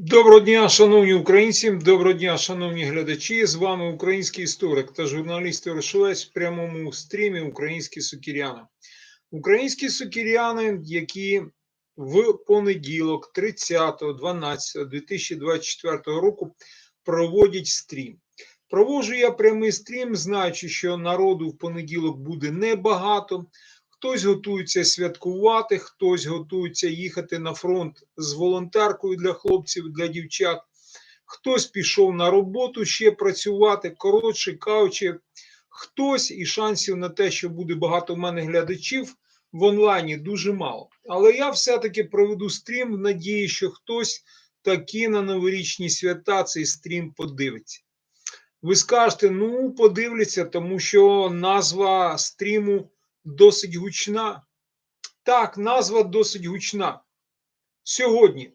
Доброго дня, шановні українці, доброго дня, шановні глядачі. З вами український історик та журналіст Орошовець в прямому стрімі Українські сукіряни. Українські сукіряни, які в понеділок, 30.12.2024 року, проводять стрім. Проводжу я прямий стрім, знаючи, що народу в понеділок буде небагато. Хтось готується святкувати, хтось готується їхати на фронт з волонтеркою для хлопців, для дівчат. Хтось пішов на роботу ще працювати, коротше кажучи, хтось і шансів на те, що буде багато в мене глядачів в онлайні, дуже мало. Але я все-таки проведу стрім в надії, що хтось таки на новорічні свята цей стрім подивиться. Ви скажете, ну, подивляться, тому що назва стріму досить гучна. Так, назва досить гучна. Сьогодні,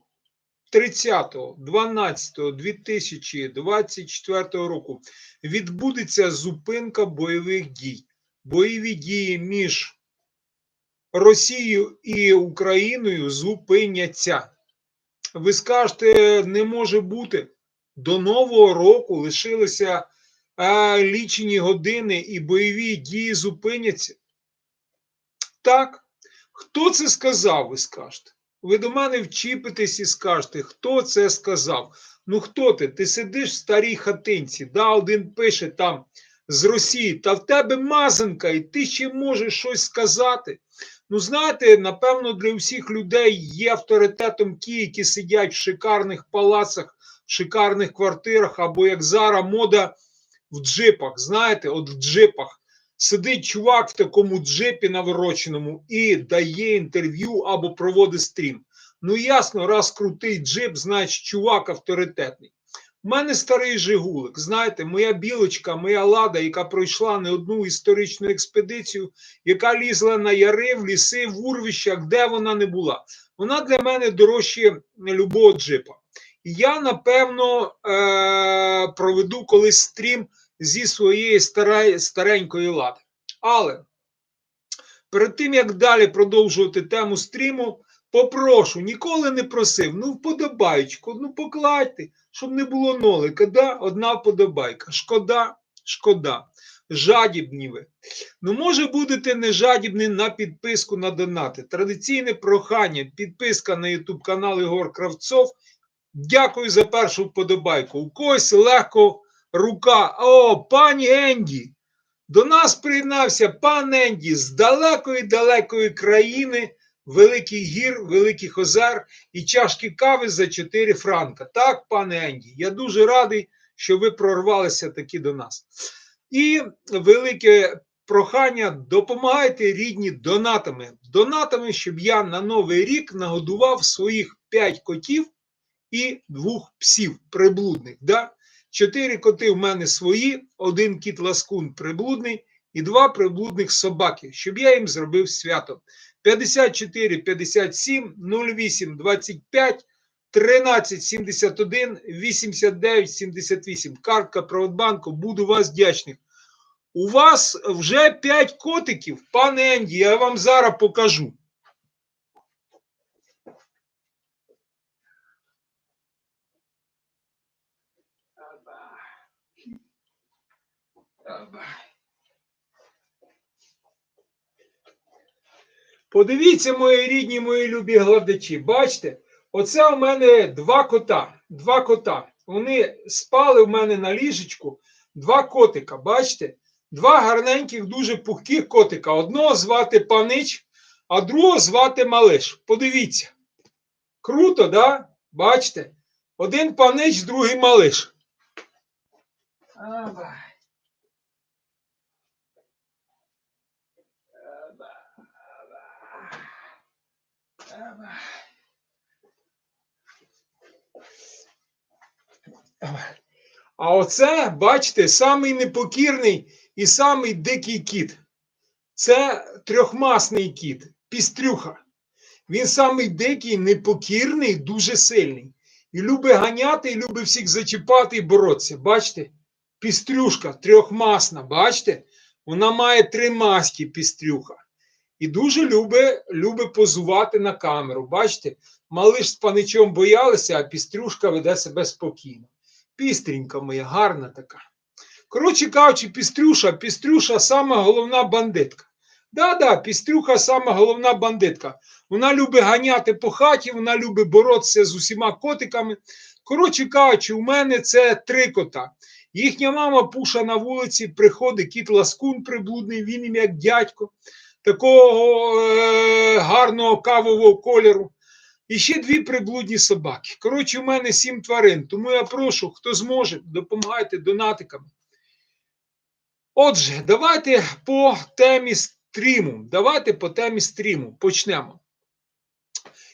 30.12.2024 року, відбудеться зупинка бойових дій. Бойові дії між Росією і Україною зупиняться. Ви скажете, не може бути. До Нового року лишилися а, лічені години і бойові дії зупиняться. Так, хто це сказав, ви скажете? Ви до мене вчіпитесь і скажете, хто це сказав? Ну хто ти? Ти сидиш в старій хатинці, да, один пише там з Росії, та в тебе мазанка, і ти ще можеш щось сказати. Ну, знаєте, напевно, для всіх людей є авторитетом ті, які сидять в шикарних палацах, в шикарних квартирах, або як зараз мода в джипах. Знаєте, от в джипах. Сидить чувак в такому джипі навороченому і дає інтерв'ю або проводить стрім. Ну, ясно, раз крутий джип, значить чувак авторитетний. У мене старий Жигулик. Знаєте, моя білочка, моя лада, яка пройшла не одну історичну експедицію, яка лізла на яри, в ліси, в урвищах, де вона не була. Вона для мене дорожче любого джипа. Я, напевно, е- проведу колись стрім зі своєї старенької лади. Але перед тим, як далі продовжувати тему стріму, попрошу, ніколи не просив, ну вподобайку, ну покладьте, щоб не було нолика. Да? Одна вподобайка. Шкода, шкода. Жадібні ви. Ну, може, будете не жадібні на підписку на донати. Традиційне прохання, підписка на YouTube канал Ігор Кравцов. Дякую за першу вподобайку. У когось легко рука. О, пані Енді! До нас приєднався пан Енді з далекої далекої країни, Великий Гір, Великих Озер і чашки кави за 4 франка. Так, пане Енді, я дуже радий, що ви прорвалися таки до нас. І велике прохання: допомагайте рідні донатами. Донатами, щоб я на новий рік нагодував своїх 5 котів і двох псів приблудних. Да? Чотири коти в мене свої, один кіт ласкун приблудний і два приблудних собаки, щоб я їм зробив свято. 54 57 08 25 13 71 89 78. Картка Приватбанку, буду вас вдячний. У вас вже 5 котиків, пане Енді, я вам зараз покажу. Подивіться, мої рідні, мої любі глядачі. Бачите, оце у мене два кота. Два кота. Вони спали в мене на ліжечку. Два котика. Бачите? Два гарненьких, дуже пухких котика. Одного звати панич, а другого звати малиш. Подивіться. Круто, да? Бачите? Один панич, другий малиш. Ава. А оце, бачите, самий непокірний і самий дикий кіт. Це трьохмасний кіт, пістрюха. Він самий дикий, непокірний, дуже сильний. І любить ганяти, і любить всіх зачіпати і боротися. Бачите? Пістрюшка трьохмасна, бачите? Вона має три маски пістрюха. І дуже любить любить позувати на камеру. Бачите, малиш з паничом боялися, а пістрюшка веде себе спокійно. Пістрінька моя, гарна така. Коротше кажучи, пістрюша, пістрюша сама головна бандитка. Да-да, пістрюха сама головна бандитка. Вона любить ганяти по хаті, вона любить боротися з усіма котиками. Коротше кажучи, у мене це три кота. Їхня мама пуша на вулиці, приходить кіт ласкун приблудний, він їм як дядько, такого е- гарного кавового кольору. І ще дві приблудні собаки. Коротше, у мене сім тварин. Тому я прошу, хто зможе, допомагайте донатиками. Отже, давайте по темі стріму. Давайте по темі стріму почнемо.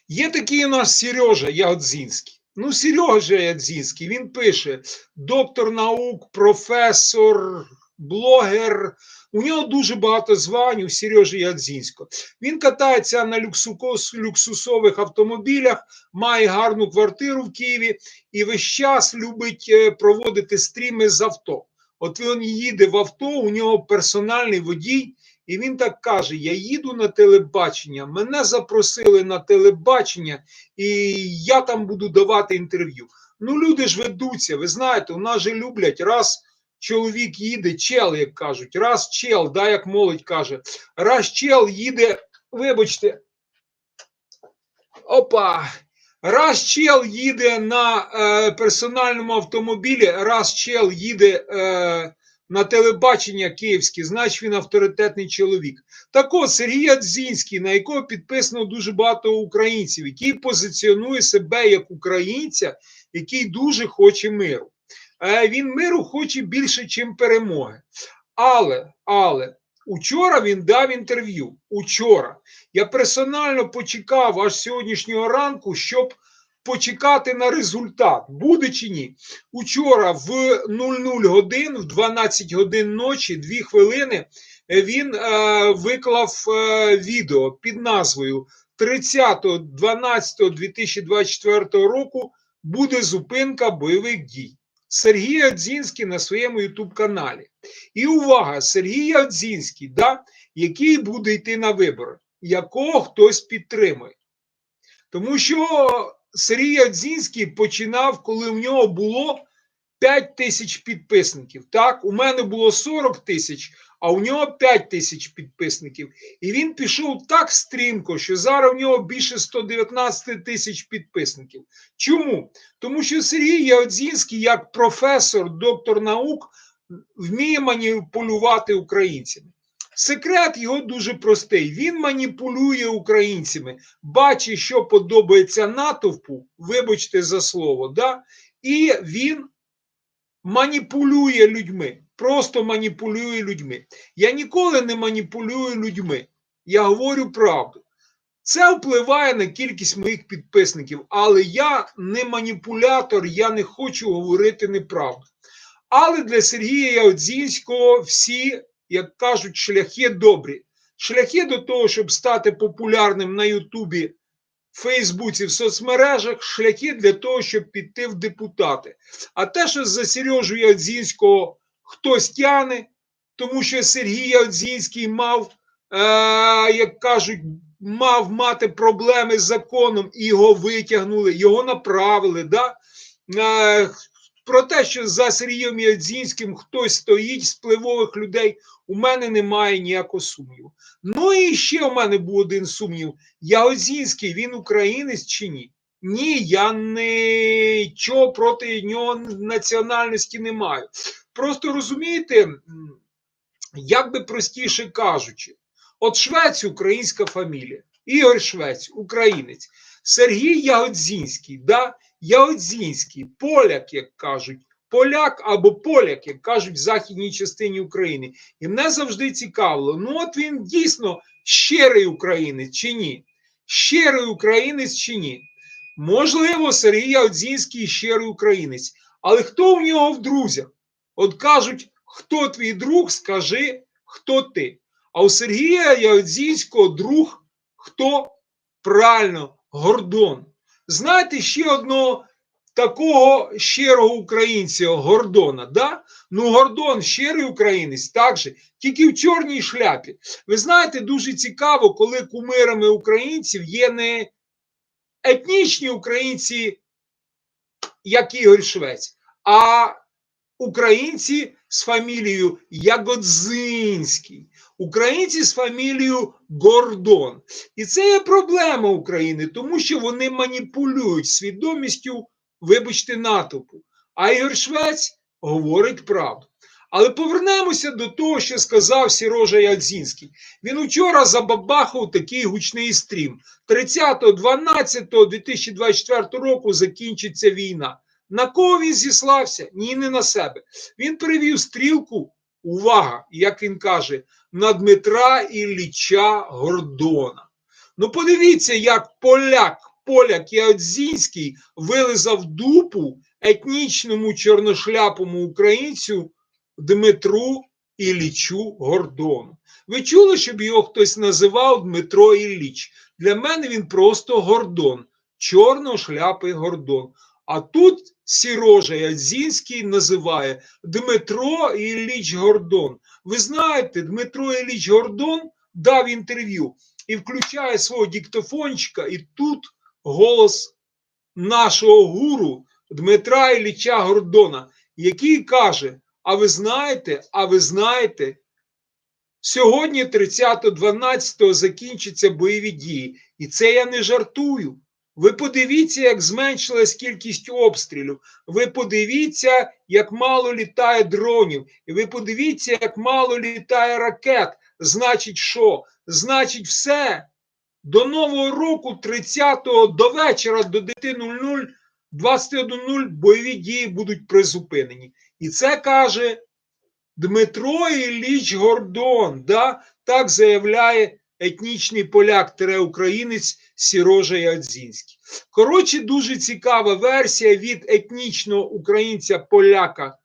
Є такий у нас Сережа Ягодзінський. Ну, Сережа Ягодзінський, він пише: доктор наук, професор, блогер. У нього дуже багато звань у Сережі Ядзінського. Він катається на люксусових автомобілях, має гарну квартиру в Києві і весь час любить е, проводити стріми з авто. От він їде в авто, у нього персональний водій, і він так каже: Я їду на телебачення, мене запросили на телебачення, і я там буду давати інтерв'ю. Ну, люди ж ведуться, ви знаєте, у нас же люблять раз. Чоловік їде, чел, як кажуть, раз чел, да, як молодь каже, раз чел їде, вибачте, опа, раз чел їде на е, персональному автомобілі, раз чел їде е, на телебачення київське, значить він авторитетний чоловік. Так от Сергій Адзінський, на якого підписано дуже багато українців, який позиціонує себе як українця, який дуже хоче миру. Е, Він миру хоче більше, ніж перемоги. Але, але, учора він дав інтерв'ю. Учора. Я персонально почекав аж сьогоднішнього ранку, щоб почекати на результат, буде чи ні. Учора в 00 годин, в 12 годин ночі, 2 хвилини, е, він е, виклав е, відео під назвою 30.12.2024 року буде зупинка бойових дій. Сергій Адзінський на своєму ютуб-каналі. І увага, Сергій Адзінський, да, який буде йти на вибори, якого хтось підтримує. Тому що Сергій Адзінський починав, коли в нього було 5 тисяч підписників. Так, у мене було 40 тисяч, а у нього 5 тисяч підписників. І він пішов так стрімко, що зараз в нього більше 119 тисяч підписників. Чому? Тому що Сергій Ягодзінський, як професор, доктор наук, вміє маніпулювати українцями. Секрет його дуже простий. Він маніпулює українцями, бачить, що подобається натовпу, вибачте за слово, да? і він маніпулює людьми. Просто маніпулює людьми. Я ніколи не маніпулюю людьми. Я говорю правду. Це впливає на кількість моїх підписників, але я не маніпулятор, я не хочу говорити неправду. Але для Сергія Ягодзінського всі, як кажуть, шляхи добрі. Шляхи до того, щоб стати популярним на Ютубі, Фейсбуці, в соцмережах, шляхи для того, щоб піти в депутати. А те, що за Сережу Ягодзінського хтось тяне, тому що Сергій Ягодзінський мав, е, як кажуть, мав мати проблеми з законом і його витягнули, його направили. Да? Е, про те, що за Сергієм Ядзінським хтось стоїть з впливових людей, у мене немає ніякого сумніву. Ну і ще у мене був один сумнів: Ягодзінський, він українець чи ні? Ні, я нічого проти нього національності не маю. Просто розумієте, як би простіше кажучи, от Швець українська фамілія, Ігор Швець, українець, Сергій Ягодзінський, да? Ягодзінський, поляк, як кажуть, поляк або поляк, як кажуть в західній частині України. І мене завжди цікавило, ну от він дійсно щирий українець чи ні? Щирий українець чи ні? Можливо, Сергій Ягодзінський щирий українець, але хто в нього в друзях? От кажуть, хто твій друг, скажи, хто ти. А у Сергія Ягодзінського друг хто? Правильно, Гордон. Знаєте ще одного такого щирого українця Гордона. Да? Ну, Гордон щирий українець, так же, тільки в чорній шляпі. Ви знаєте, дуже цікаво, коли кумирами українців є не етнічні українці, як Ігор Швець, а українці з фамілією Ягодзинський, українці з фамілією Гордон. І це є проблема України, тому що вони маніпулюють свідомістю, вибачте, натовпу. А Ігор Швець говорить правду. Але повернемося до того, що сказав Сірожа Ядзінський. Він учора забабахав такий гучний стрім. 30.12.2024 року закінчиться війна. На кого він зіслався? Ні, не на себе. Він перевів стрілку, увага, як він каже, на Дмитра Ілліча Гордона. Ну, подивіться, як поляк, поляк Ядзінський вилизав дупу етнічному чорношляпому українцю Дмитру Іллічу Гордону. Ви чули, щоб його хтось називав Дмитро Ілліч? Для мене він просто Гордон, чорношляпий Гордон. А тут Сірожа Ядзінський називає Дмитро Ілліч Гордон. Ви знаєте, Дмитро Ілліч Гордон дав інтерв'ю і включає свого диктофончика, і тут голос нашого гуру Дмитра Ілліча Гордона, який каже: А ви знаєте, а ви знаєте, сьогодні, 30.12, закінчаться бойові дії. І це я не жартую. Ви подивіться, як зменшилась кількість обстрілів. Ви подивіться, як мало літає дронів. І ви подивіться, як мало літає ракет. Значить, що? Значить, все. До Нового року, 30-го до вечора, до 9.00, 21.00 бойові дії будуть призупинені. І це каже Дмитро Ілліч Гордон. Да? Так заявляє етнічний поляк українець Сірожа Ядзінський. Коротше, дуже цікава версія від етнічного українця поляка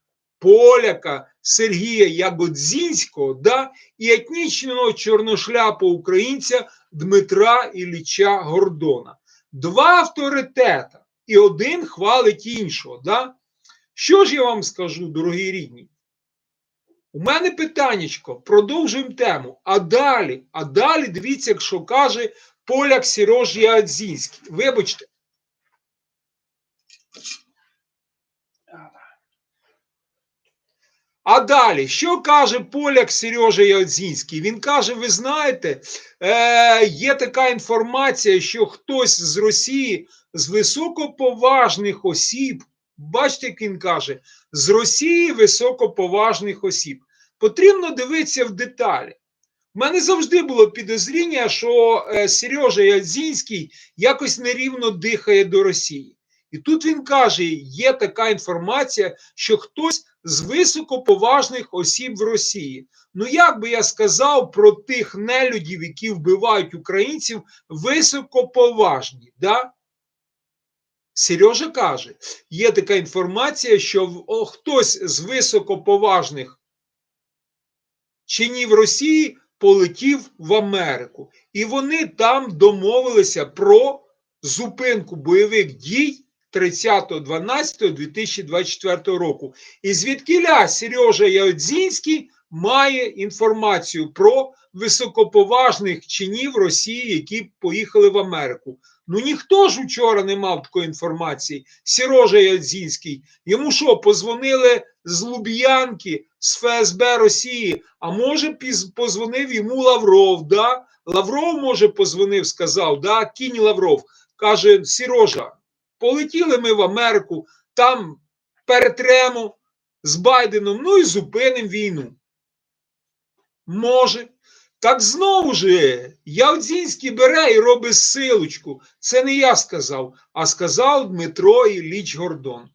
поляка Сергія Ягодзінського да, і етнічного чорношляпого українця Дмитра Ілліча Гордона. Два авторитета, і один хвалить іншого. Да? Що ж я вам скажу, дорогі рідні? У мене питаннячко, продовжуємо тему. А далі, а далі дивіться, що каже поляк Сірож Ядзінський. Вибачте. А далі, що каже поляк Сережа Ядзінський? Він каже: ви знаєте, е, є така інформація, що хтось з Росії, з високоповажних осіб, бачите, як він каже, з Росії високоповажних осіб. Потрібно дивитися в деталі. У мене завжди було підозріння, що е, Сережа Ядзінський якось нерівно дихає до Росії. І тут він каже: є така інформація, що хтось з високоповажних осіб в Росії. Ну, як би я сказав про тих нелюдів, які вбивають українців, високоповажні. Да? Сережа каже, є така інформація, що хтось з високоповажних чинів Росії полетів в Америку. І вони там домовилися про зупинку бойових дій 30.12.2024 року. І звідкиля Сережа Ядзінський має інформацію про високоповажних чинів Росії, які поїхали в Америку. Ну ніхто ж вчора не мав такої інформації. Сережа Ядзінський. Йому що, позвонили з Луб'янки, з ФСБ Росії, а може, позвонив йому Лавров. да? Лавров, може, позвонив, сказав, да? кінь Лавров. Каже, Сережа, полетіли ми в Америку, там перетремо з Байденом, ну і зупинимо війну. Може. Так знову ж, Явдзінський бере і робить силочку. Це не я сказав, а сказав Дмитро Ілліч Гордон.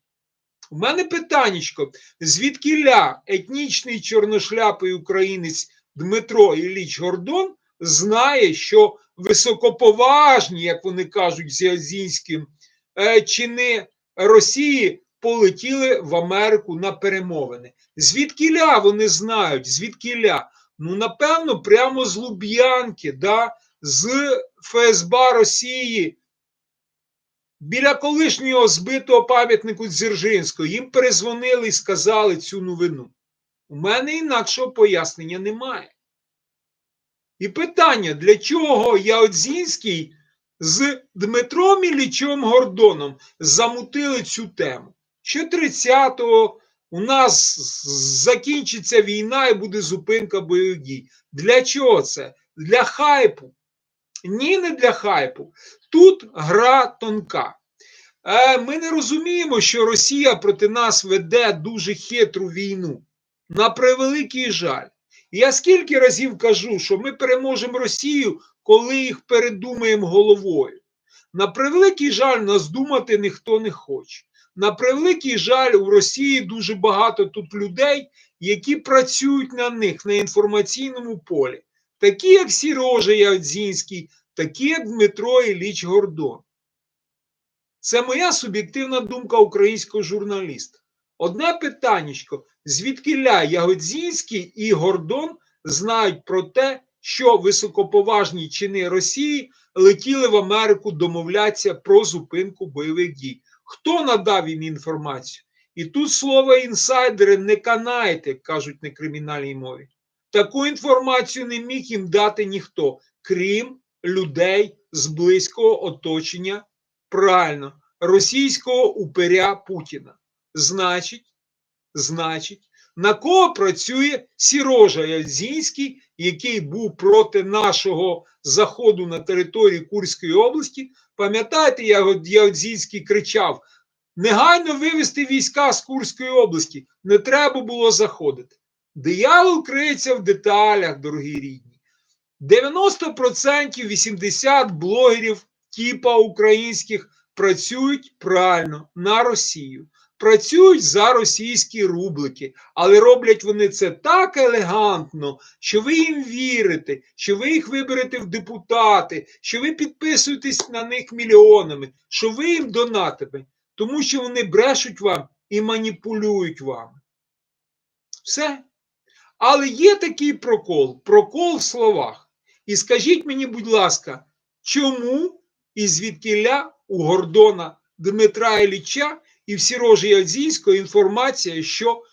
У мене питаннячко, звідкиля етнічний чорношляпий українець Дмитро Ілліч Гордон знає, що високоповажні, як вони кажуть, з Язінським, е, чини Росії полетіли в Америку на перемовини. Звідкиля вони знають, звідкиля? Ну, напевно, прямо з Луб'янки, да, з ФСБ Росії біля колишнього збитого пам'ятнику Дзержинського їм перезвонили і сказали цю новину. У мене інакшого пояснення немає. І питання, для чого Яодзінський з Дмитром Іллічем Гордоном замутили цю тему? Що 30-го у нас закінчиться війна і буде зупинка бойових дій. Для чого це? Для хайпу. Ні, не для хайпу. Тут гра тонка. Е, Ми не розуміємо, що Росія проти нас веде дуже хитру війну. На превеликий жаль. Я скільки разів кажу, що ми переможемо Росію, коли їх передумаємо головою. На превеликий жаль, нас думати ніхто не хоче. На превеликий жаль, у Росії дуже багато тут людей, які працюють на них на інформаційному полі. Такі, як Сірожа Ядзінський, такі, як Дмитро Ілліч Гордон. Це моя суб'єктивна думка українського журналіста. Одне питаннячко, звідки Ля Ягодзінський і Гордон знають про те, що високоповажні чини Росії летіли в Америку домовлятися про зупинку бойових дій. Хто надав їм інформацію? І тут слово інсайдери не канайте, кажуть на кримінальній мові. Таку інформацію не міг їм дати ніхто, крім людей з близького оточення, правильно, російського упиря Путіна. Значить, значить, на кого працює Сірожа Ядзінський, який був проти нашого заходу на території Курської області. Пам'ятаєте, Ядзінський кричав: негайно вивести війська з Курської області, не треба було заходити. Диявол криється в деталях, дорогі рідні. 90% 80 блогерів типа українських працюють правильно на Росію працюють за російські рублики, але роблять вони це так елегантно, що ви їм вірите, що ви їх виберете в депутати, що ви підписуєтесь на них мільйонами, що ви їм донатите, тому що вони брешуть вам і маніпулюють вами. Все. Але є такий прокол, прокол в словах. І скажіть мені, будь ласка, чому і звідкиля у Гордона Дмитра Ілліча і в Сірожі Ядзінського інформація, що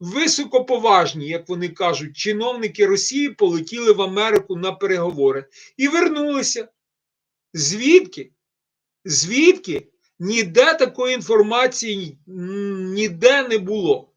високоповажні, як вони кажуть, чиновники Росії полетіли в Америку на переговори і вернулися. Звідки? Звідки? Ніде такої інформації ніде не було.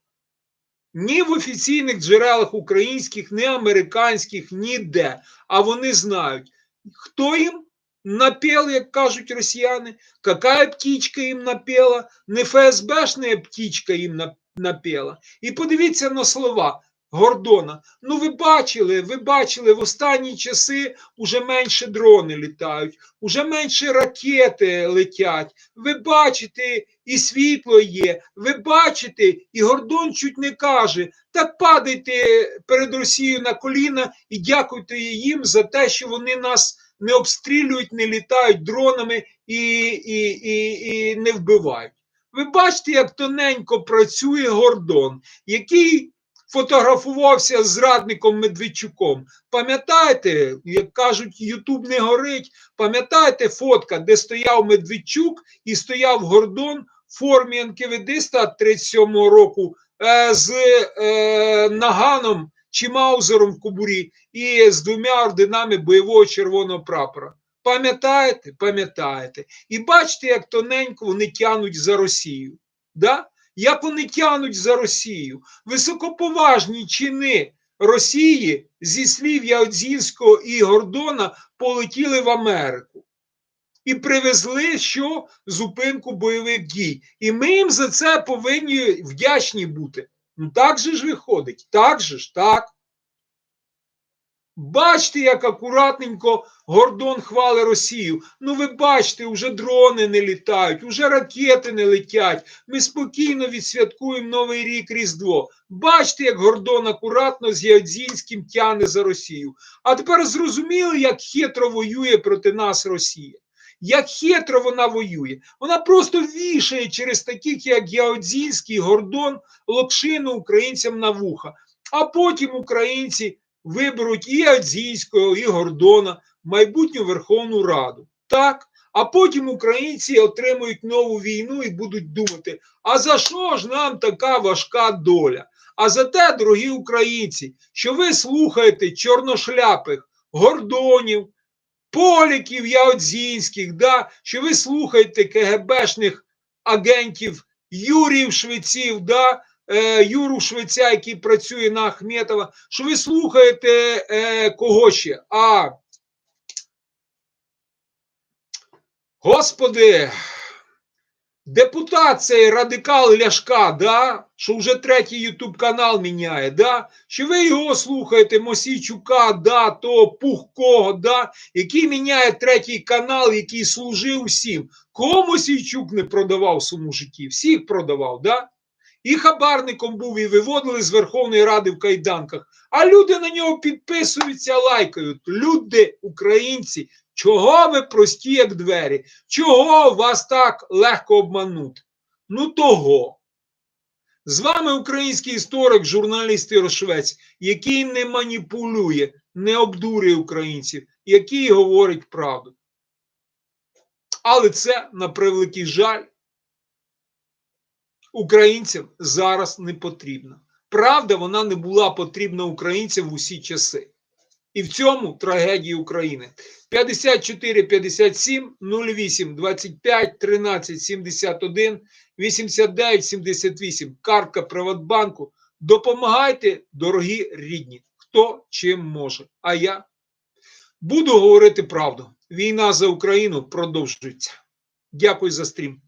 Ні в офіційних джерелах українських, ні американських, ніде. А вони знають, хто їм напел, як кажуть росіяни, какая птічка їм напела, не ФСБшна птічка їм напела. І подивіться на слова Гордона. Ну, ви бачили, ви бачили, в останні часи уже менше дрони літають, уже менше ракети летять. Ви бачите, і світло є. Ви бачите, і Гордон чуть не каже: так падайте перед Росією на коліна і дякуйте їм за те, що вони нас не обстрілюють, не літають дронами і, і, і, і не вбивають. Ви бачите, як тоненько працює Гордон, який фотографувався з радником Медведчуком. Пам'ятаєте, як кажуть, Ютуб не горить. Пам'ятаєте фотка, де стояв Медведчук і стояв Гордон в формі НКВДиста 37-го року е, з е, наганом чи маузером в кобурі і з двома орденами бойового червоного прапора. Пам'ятаєте? Пам'ятаєте. І бачите, як тоненько вони тянуть за Росію. Да? Як вони тянуть за Росію? Високоповажні чини Росії зі слів Яодзінського і Гордона полетіли в Америку. І привезли що зупинку бойових дій. І ми їм за це повинні вдячні бути. Ну так же ж виходить, так же ж, так. Бачите, як акуратненько Гордон хвали Росію. Ну, ви бачите, вже дрони не літають, уже ракети не летять. Ми спокійно відсвяткуємо Новий рік Різдво. Бачите, як Гордон акуратно з Ядзінським тяне за Росію. А тепер зрозуміли, як хитро воює проти нас Росія. Як хитро вона воює. Вона просто вішає через таких, як Яодзінський, Гордон, локшину українцям на вуха. А потім українці виберуть і Адзійського, і Гордона, майбутню Верховну Раду. Так, А потім українці отримують нову війну і будуть думати: а за що ж нам така важка доля? А за те, дорогі українці, що ви слухаєте чорношляпих, гордонів, поліків яодзінських, да? що ви слухаєте КГБшних агентів Юрів Швеців, да? е, Юру Швеця, який працює на Ахметова, що ви слухаєте е, кого ще? А Господи, депутат цей радикал Ляшка, да? що вже третій Ютуб канал міняє, да? що ви його слухаєте, Мосійчука, да, того Пухкого, да? який міняє третій канал, який служив всім. Кого Мосійчук не продавав своєму житті? Всіх продавав, да? І хабарником був, і виводили з Верховної Ради в кайданках. А люди на нього підписуються, лайкають. Люди, українці, чого ви прості, як двері? Чого вас так легко обманути? Ну того. З вами український історик, журналіст Ірошвець, який не маніпулює, не обдурює українців, який говорить правду. Але це, на превеликий жаль, українцям зараз не потрібно. Правда, вона не була потрібна українцям в усі часи. І в цьому трагедія України. 54 57 08 25 13 71 89 78. Картка Приватбанку. Допомагайте, дорогі рідні, хто чим може. А я буду говорити правду. Війна за Україну продовжується. Дякую за стрім.